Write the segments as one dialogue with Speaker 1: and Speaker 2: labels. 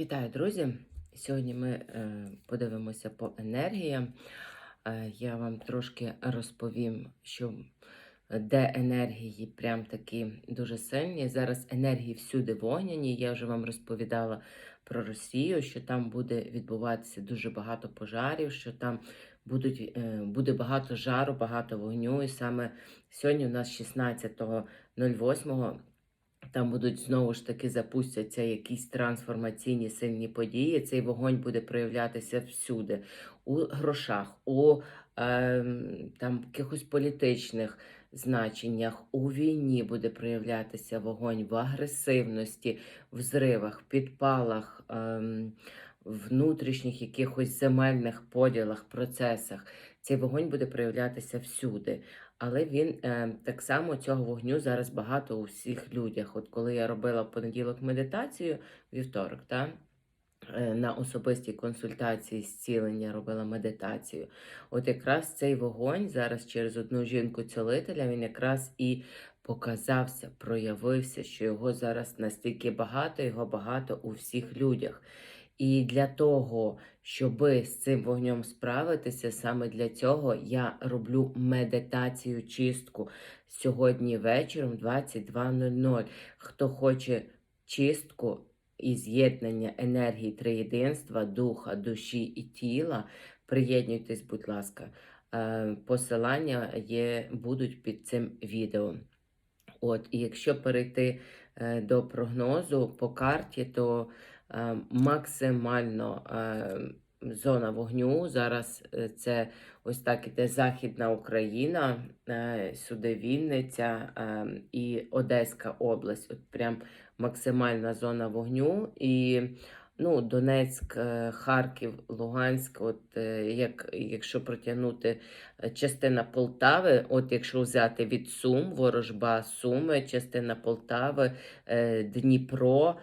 Speaker 1: Вітаю, друзі! Сьогодні ми е, подивимося по енергіям. Е, я вам трошки розповім, що де енергії прям такі дуже сильні. Зараз енергії всюди вогняні. Я вже вам розповідала про Росію, що там буде відбуватися дуже багато пожарів, що там будуть, е, буде багато жару, багато вогню. І саме сьогодні у нас 16.08 там будуть знову ж таки запустяться якісь трансформаційні сильні події. Цей вогонь буде проявлятися всюди, у грошах, у е, там якихось політичних значеннях, у війні буде проявлятися вогонь в агресивності, в зривах, підпалах. Е, Внутрішніх якихось земельних поділах, процесах цей вогонь буде проявлятися всюди. Але він е, так само цього вогню зараз багато у всіх людях. От коли я робила в понеділок медитацію, вівторок, та, е, на особистій консультації зцілення робила медитацію. От якраз цей вогонь зараз через одну жінку-цілителя він якраз і показався, проявився, що його зараз настільки багато, його багато у всіх людях. І для того, щоб з цим вогнем справитися, саме для цього я роблю медитацію чистку сьогодні вечором 22.00. Хто хоче чистку і з'єднання енергії триєдинства, духа, душі і тіла, приєднуйтесь, будь ласка. Е, Посилання є, будуть під цим відео. От, І якщо перейти е, до прогнозу по карті, то максимально е, зона вогню. Зараз е, це ось так іде Західна Україна, е, сюди Вінниця е, і Одеська область. От прям максимальна зона вогню. І ну, Донецьк, е, Харків, Луганськ, от е, як, якщо протягнути е, частина Полтави, от якщо взяти від Сум, Ворожба, Суми, частина Полтави, е, Дніпро.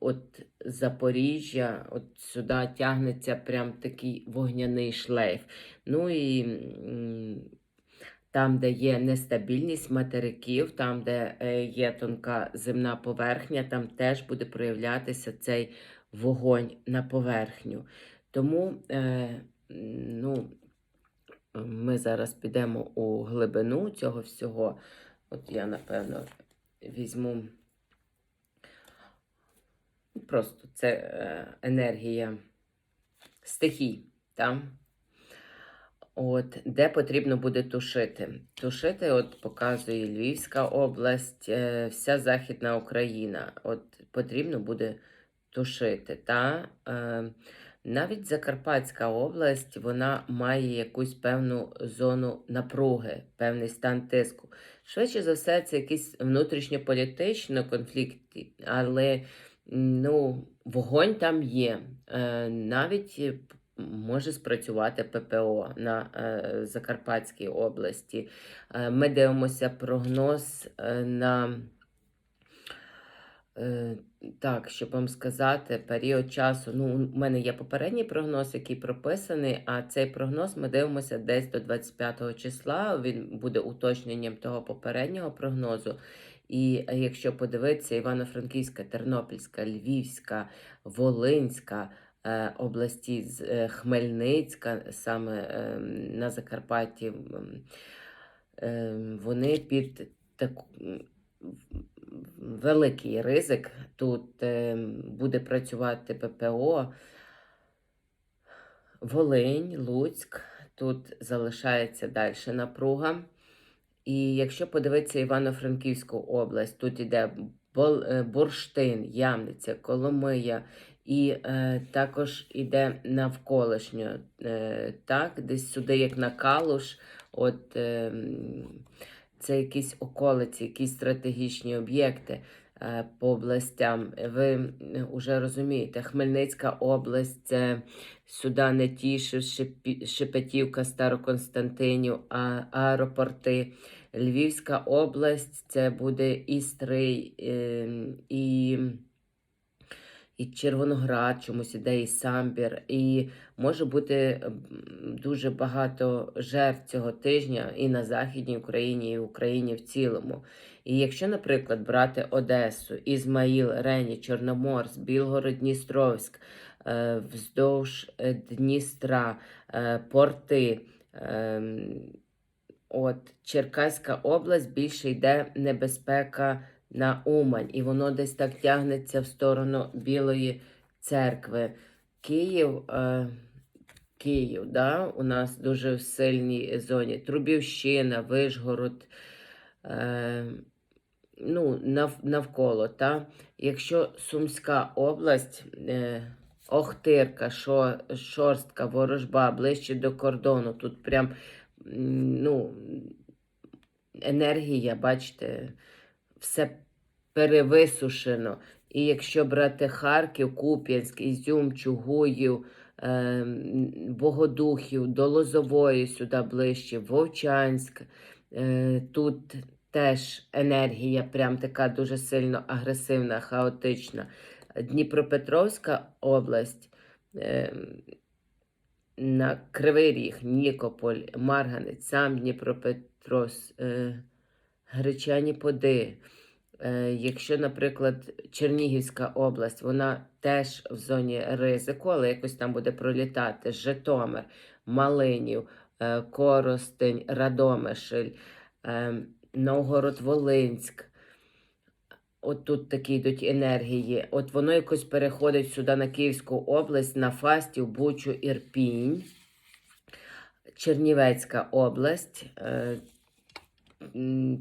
Speaker 1: От Запоріжжя, от сюди тягнеться прям такий вогняний шлейф. Ну і там, де є нестабільність материків, там, де е, є тонка земна поверхня, там теж буде проявлятися цей вогонь на поверхню. Тому е, ну, ми зараз підемо у глибину цього всього. От я, напевно, візьму. Просто це е, енергія стихій, там. От, де потрібно буде тушити. Тушити, от показує Львівська область, е, вся Західна Україна. От потрібно буде тушити. Та, е, навіть Закарпатська область вона має якусь певну зону напруги, певний стан тиску. Швидше за все, це якийсь внутрішньополітичний конфлікт, але ну, вогонь там є. Е, навіть е, може спрацювати ППО на е, Закарпатській області. Ми дивимося прогноз на. Так, щоб вам сказати, період часу. Ну, у мене є попередній прогноз, який прописаний, а цей прогноз ми дивимося десь до 25 числа. Він буде уточненням того попереднього прогнозу. І е, якщо подивитися, Івано-Франківська, Тернопільська, Львівська, Волинська е, області, з- е, Хмельницька, саме е, на Закарпатті, е, вони під таку великий ризик. Тут е, буде працювати ППО. Волинь, Луцьк, тут залишається далі напруга. І якщо подивитися Івано-Франківську область, тут іде е, Бурштин, Ямниця, Коломия, і е, також іде навколишньо, е, так, десь сюди, як на Калуш, от е, це якісь околиці, якісь стратегічні об'єкти е, по областям. Ви вже розумієте, Хмельницька область це сюди не Шепі- Шепетівка, Староконстантинів, аеропорти. Львівська область це буде і Стрий, е, і, і Червоноград, чомусь іде і Самбір. І може бути дуже багато жертв цього тижня і на Західній Україні, і в Україні в цілому. І якщо, наприклад, брати Одесу, Ізмаїл, Рені, Чорноморськ, Білгород, Дністровськ, е, вздовж е, Дністра, е, порти, ем, от Черкаська область більше йде небезпека на Умань, і воно десь так тягнеться в сторону Білої церкви. Київ, е, Київ, да, у нас дуже в сильній зоні. Трубівщина, Вишгород, е, ну, нав, навколо. Та? Якщо Сумська область, е, Охтирка, Шо, Шорстка, Ворожба, ближче до кордону, тут прям ну, енергія, бачите, все перевисушено. І якщо брати Харків, Куп'янськ, Ізюм, Чугуїв, е, Богодухів, до Лозової сюди ближче, Вовчанськ, е, тут теж енергія прям така дуже сильно агресивна, хаотична. Дніпропетровська область. На Кривий Ріг, Нікополь, Марганець, сам Дніпропетрос, е, Гречані Поди. Е, якщо, наприклад, Чернігівська область, вона теж в зоні ризику, але якось там буде пролітати Житомир, Малинів, е, Коростень, Радомишль, е, Новгород-Волинськ. От тут такі йдуть енергії. От воно якось переходить сюди на Київську область, на Фастів, Бучу, Ірпінь. Чернівецька область. Е,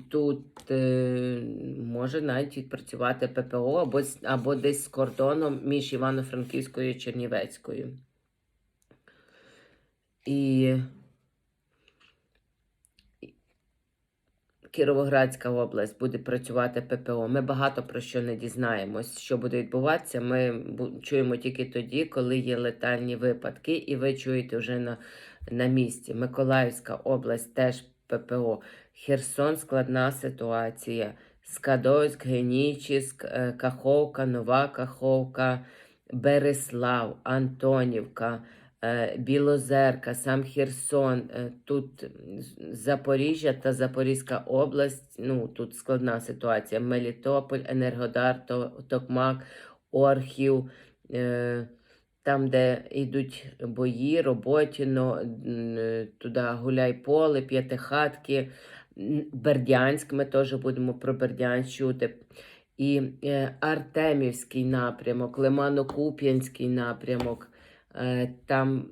Speaker 1: Тут е, може навіть відпрацювати ППО або, або десь з кордоном між Івано-Франківською і Чернівецькою. І Кіровоградська область буде працювати ППО. Ми багато про що не дізнаємось, що буде відбуватися. Ми чуємо тільки тоді, коли є летальні випадки, і ви чуєте вже на, на місці. Миколаївська область теж ППО. Херсон складна ситуація. Скадовськ, Генічіськ, е, Каховка, Нова Каховка, Береслав, Антонівка. Е, Білозерка, сам Херсон, е, тут Запоріжжя та Запорізька область, ну тут складна ситуація. Мелітополь, Енергодар, Токмак, Орхів, е, там, де йдуть бої, Роботіно, туди Гуляйполе, П'ятихатки, Бердянськ, ми теж будемо про Бердянськ чути. І Артемівський напрямок, Лимано-Куп'янський напрямок. Е, Там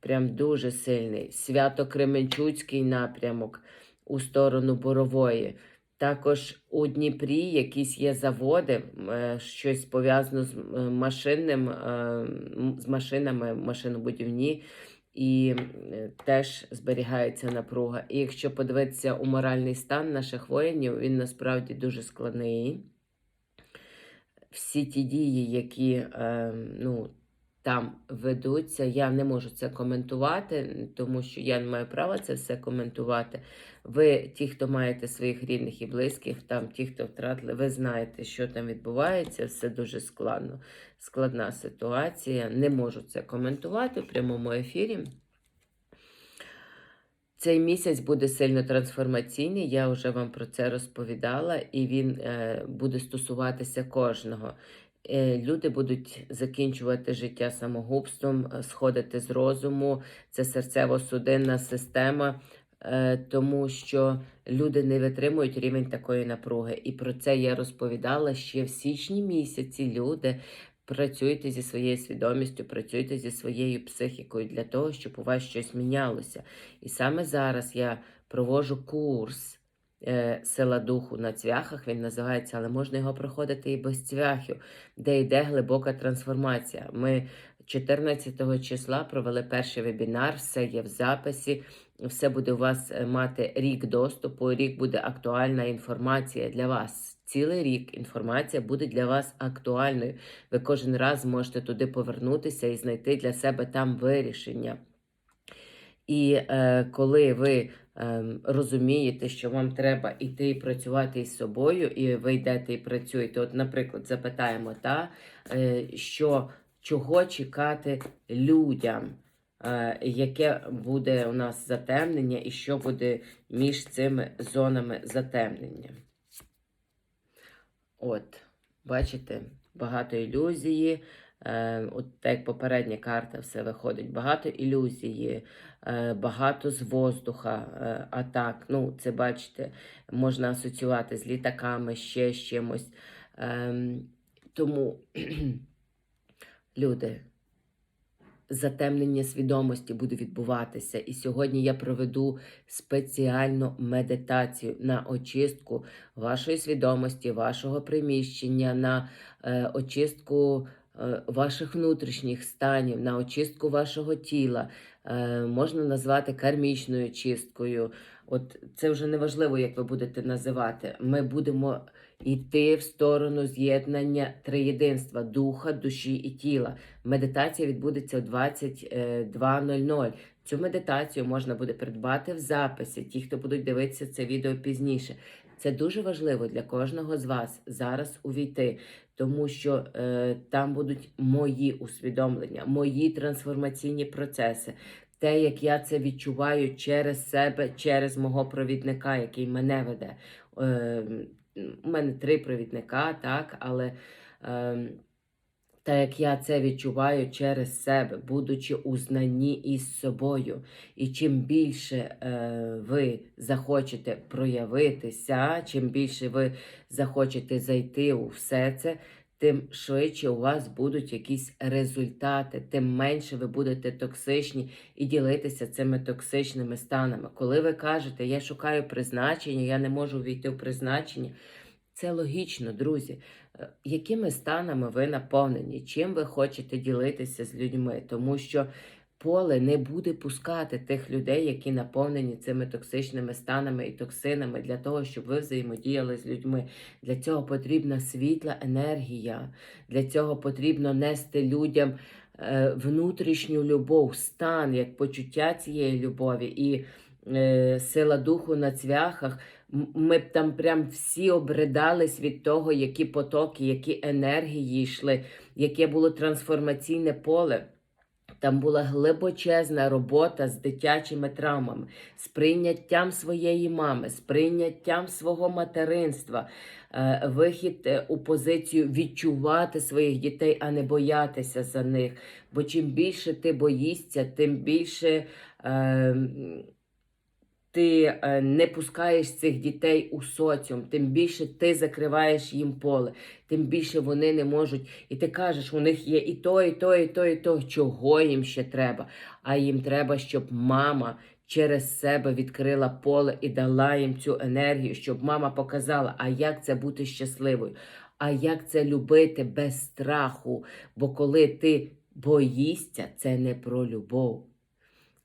Speaker 1: прям дуже сильний. Свято-Кременчуцький напрямок у сторону Борової. Також у Дніпрі якісь є заводи, е, щось пов'язано з е, машинним, з машинами, машинобудівні, і теж зберігається напруга. І якщо подивитися у моральний стан наших воїнів, він насправді дуже складний. Всі ті дії, які ну, там ведуться. Я не можу це коментувати, тому що я не маю права це все коментувати. Ви, ті, хто маєте своїх рідних і близьких, там ті, хто втратили, ви знаєте, що там відбувається. Все дуже складно. Складна ситуація. Не можу це коментувати в прямому ефірі. Цей місяць буде сильно трансформаційний, я вже вам про це розповідала, і він е, буде стосуватися кожного. Е, люди будуть закінчувати життя самогубством, е, сходити з розуму, це серцево-судинна система, е, тому що люди не витримують рівень такої напруги. І про це я розповідала ще в січні місяці. Люди. Працюйте зі своєю свідомістю, працюйте зі своєю психікою для того, щоб у вас щось мінялося. І саме зараз я провожу курс сила духу на цвяхах. Він називається, але можна його проходити і без цвяхів, де йде глибока трансформація. Ми 14 числа провели перший вебінар, все є в записі. Все буде у вас е, мати рік доступу. Рік буде актуальна інформація для вас. Цілий рік інформація буде для вас актуальною. Ви кожен раз зможете туди повернутися і знайти для себе там вирішення. І е, коли ви е, розумієте, що вам треба йти і працювати із собою, і ви йдете і працюєте, от, наприклад, запитаємо, та, е, що, чого чекати людям, е, яке буде у нас затемнення, і що буде між цими зонами затемнення. От, бачите, багато ілюзії. Е, от так як попередня карта все виходить. Багато ілюзії, е, багато з воздуха е, атак. Ну, це бачите, можна асоціювати з літаками, ще з чимось. Ем, тому, люди, затемнення свідомості буде відбуватися. І сьогодні я проведу спеціальну медитацію на очистку вашої свідомості, вашого приміщення, на е, очистку ваших внутрішніх станів, на очистку вашого тіла. Е, можна назвати кармічною чисткою. От це вже не важливо, як ви будете називати. Ми будемо йти в сторону з'єднання триєдинства духа, душі і тіла. Медитація відбудеться о 22.00. Цю медитацію можна буде придбати в записі. Ті, хто будуть дивитися це відео пізніше. Це дуже важливо для кожного з вас зараз увійти, тому що е, там будуть мої усвідомлення, мої трансформаційні процеси. Те, як я це відчуваю через себе, через мого провідника, який мене веде. Е, у мене три провідника, так, але е, так як я це відчуваю через себе, будучи у знанні із собою. І чим більше е, ви захочете проявитися, чим більше ви захочете зайти у все це, тим швидше у вас будуть якісь результати, тим менше ви будете токсичні і ділитися цими токсичними станами. Коли ви кажете, я шукаю призначення, я не можу війти в призначення. Це логічно, друзі. Е, Якими станами ви наповнені? Чим ви хочете ділитися з людьми? Тому що поле не буде пускати тих людей, які наповнені цими токсичними станами і токсинами, для того, щоб ви взаємодіяли з людьми. Для цього потрібна світла енергія, для цього потрібно нести людям е, внутрішню любов, стан, як почуття цієї любові і сила духу на цвяхах. Ми б там прям всі обридались від того, які потоки, які енергії йшли, яке було трансформаційне поле. Там була глибочезна робота з дитячими травмами, з прийняттям своєї мами, з прийняттям свого материнства, е, вихід е, у позицію відчувати своїх дітей, а не боятися за них. Бо чим більше ти боїшся, тим більше. Е, ти е, не пускаєш цих дітей у соціум, тим більше ти закриваєш їм поле, тим більше вони не можуть. І ти кажеш, у них є і то, і то, і то, і то. Чого їм ще треба? А їм треба, щоб мама через себе відкрила поле і дала їм цю енергію, щоб мама показала, а як це бути щасливою, а як це любити без страху. Бо коли ти боїшся, це не про любов.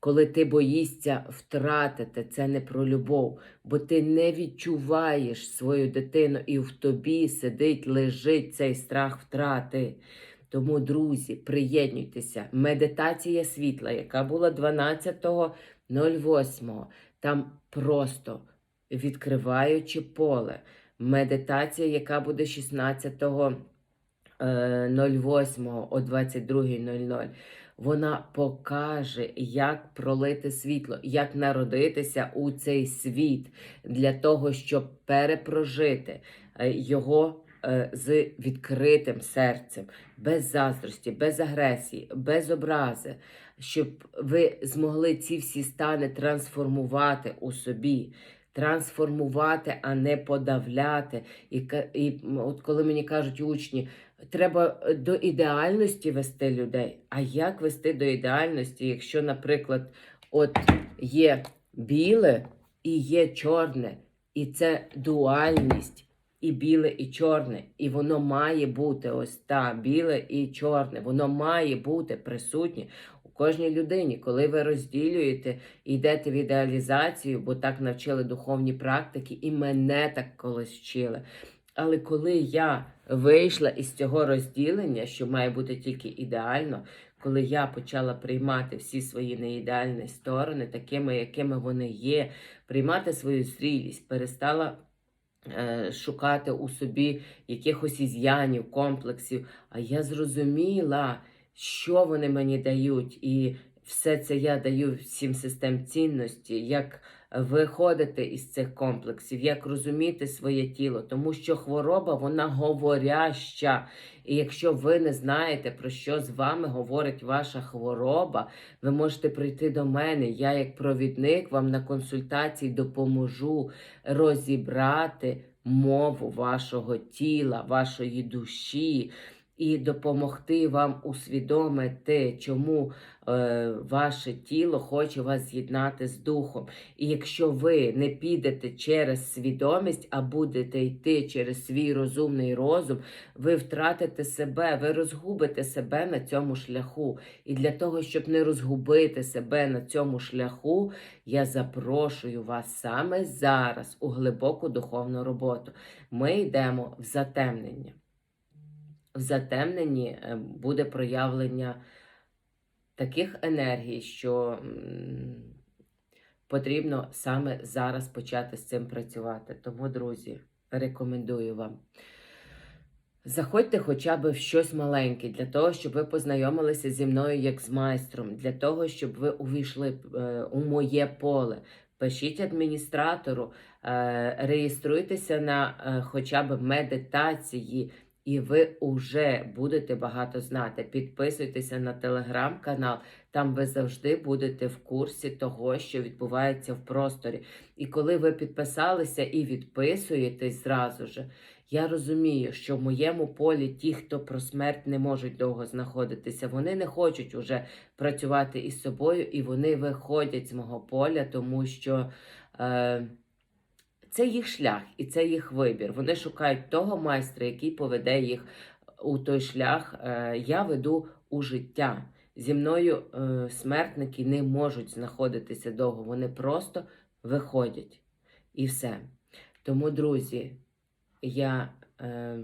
Speaker 1: Коли ти боїшся втратити, це не про любов, бо ти не відчуваєш свою дитину, і в тобі сидить, лежить цей страх втрати. Тому, друзі, приєднуйтеся. Медитація світла, яка була 12.08, там просто відкриваючи поле. Медитація, яка буде 16.08 о 22.00 вона покаже, як пролити світло, як народитися у цей світ для того, щоб перепрожити е, його е, з відкритим серцем, без заздрості, без агресії, без образи, щоб ви змогли ці всі стани трансформувати у собі. Трансформувати, а не подавляти. І, і от коли мені кажуть учні, треба е, до ідеальності вести людей. А як вести до ідеальності, якщо, наприклад, от є біле і є чорне, і це дуальність, і біле, і чорне, і воно має бути ось та біле і чорне, воно має бути присутнє. у Кожній людині, коли ви розділюєте і йдете в ідеалізацію, бо так навчили духовні практики, і мене так колись вчили. Але коли я вийшла із цього розділення, що має бути тільки ідеально, коли я почала приймати всі свої неідеальні сторони, такими, якими вони є, приймати свою зрілість, перестала е, шукати у собі якихось із'янів, комплексів, а я зрозуміла, що вони мені дають, і все це я даю всім систем цінності, як виходити із цих комплексів, як розуміти своє тіло, тому що хвороба вона говоряща. І якщо ви не знаєте, про що з вами говорить ваша хвороба, ви можете прийти до мене. Я, як провідник, вам на консультації допоможу розібрати мову вашого тіла, вашої душі. І допомогти вам усвідомити, чому е, ваше тіло хоче вас з'єднати з духом. І якщо ви не підете через свідомість, а будете йти через свій розумний розум, ви втратите себе, ви розгубите себе на цьому шляху. І для того, щоб не розгубити себе на цьому шляху, я запрошую вас саме зараз у глибоку духовну роботу. Ми йдемо в затемнення. В затемненні е, буде проявлення таких енергій, що потрібно саме зараз почати з цим працювати. Тому, друзі, рекомендую вам. Заходьте хоча б в щось маленьке, для того, щоб ви познайомилися зі мною як з майстром, для того, щоб ви увійшли е, у моє поле. Пишіть адміністратору, е, реєструйтеся на хоча б медитації, і ви вже будете багато знати. Підписуйтеся на телеграм-канал, там ви завжди будете в курсі того, що відбувається в просторі. І коли ви підписалися і відписуєтесь зразу же, я розумію, що в моєму полі ті, хто про смерть не можуть довго знаходитися, вони не хочуть уже працювати із собою, і вони виходять з мого поля, тому що. Е, це їх шлях і це їх вибір. Вони шукають того майстра, який поведе їх у той шлях. Е, Я веду у життя. Зі мною е, смертники не можуть знаходитися довго, вони просто виходять. І все. Тому, друзі, я е,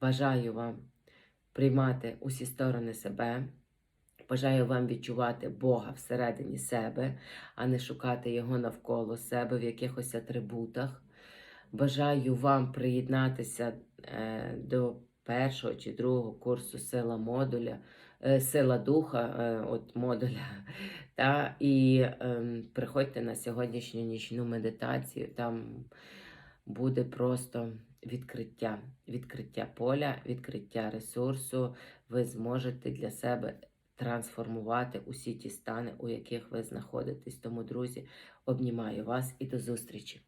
Speaker 1: бажаю вам приймати усі сторони себе. Бажаю вам відчувати Бога всередині себе, а не шукати Його навколо себе в якихось атрибутах. Бажаю вам приєднатися е, до першого чи другого курсу сила модуля, е, сила духа е, от модуля. Та, і е, приходьте на сьогоднішню нічну медитацію. Там буде просто відкриття, відкриття поля, відкриття ресурсу. Ви зможете для себе трансформувати усі ті стани, у яких ви знаходитесь. Тому, друзі, обнімаю вас і до зустрічі!